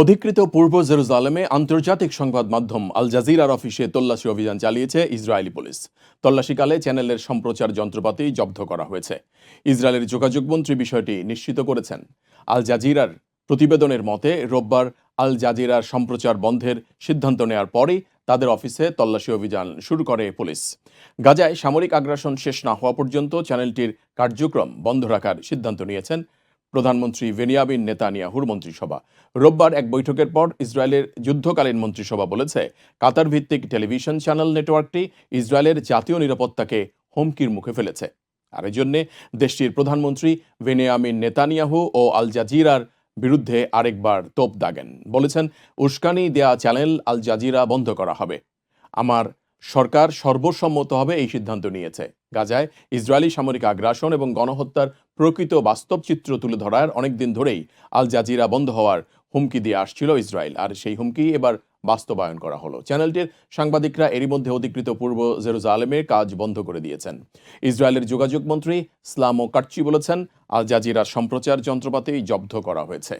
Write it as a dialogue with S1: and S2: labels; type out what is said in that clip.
S1: অধিকৃত পূর্ব জেরুজালেমে আন্তর্জাতিক সংবাদ মাধ্যম আল জাজিরার অফিসে তল্লাশি অভিযান চালিয়েছে ইসরায়েলি পুলিশ। তল্লাশিকালে চ্যানেলের সম্প্রচার যন্ত্রপাতি জব্দ করা হয়েছে। ইসরায়েলের যোগাযোগ মন্ত্রী বিষয়টি নিশ্চিত করেছেন। আল জাজিরার প্রতিবেদনের মতে, রোববার আল জাজিরার সম্প্রচার বন্ধের সিদ্ধান্ত নেওয়ার পরেই তাদের অফিসে তল্লাশি অভিযান শুরু করে পুলিশ। গাজায় সামরিক আগ্রাসন শেষ না হওয়া পর্যন্ত চ্যানেলটির কার্যক্রম বন্ধ রাখার সিদ্ধান্ত নিয়েছেন প্রধানমন্ত্রী ভেনিয়ামিন নেতানিয়াহুর মন্ত্রিসভা। রোববার এক বৈঠকের পর ইসরায়েলের যুদ্ধকালীন মন্ত্রিসভা বলেছে কাতার ভিত্তিক টেলিভিশন চ্যানেল নেটওয়ার্কটি ইসরায়েলের জাতীয় নিরাপত্তাকে হুমকির মুখে ফেলেছে। আর এজন্যে দেশটির প্রধানমন্ত্রী ভেনিয়ামিন নেতানিয়াহু ও আল জাজিরার বিরুদ্ধে আরেকবার তোপ দাগেন। বলেছেন, উস্কানি দেয়া চ্যানেল আল জাজিরা বন্ধ করা হবে। আমার সরকার সর্বসম্মতভাবে এই সিদ্ধান্ত নিয়েছে। গাজায় ইসরায়েলি সামরিক আগ্রাসন এবং গণহত্যার প্রকৃত বাস্তব চিত্র তুলে ধরার অনেকদিন ধরেই আল জাজিরা বন্ধ হওয়ার হুমকি দিয়ে আসছিল ইসরায়েল। আর সেই হুমকি এবার বাস্তবায়ন করা হলো। চ্যানেলটির সাংবাদিকরা এরই মধ্যে অধিকৃত পূর্ব জেরুজালেমে কাজ বন্ধ করে দিয়েছেন। ইসরায়েলের যোগাযোগ মন্ত্রী স্লামো কাটচি বলেছেন, আল জাজিরার সম্প্রচার যন্ত্রপাতি জব্দ করা হয়েছে।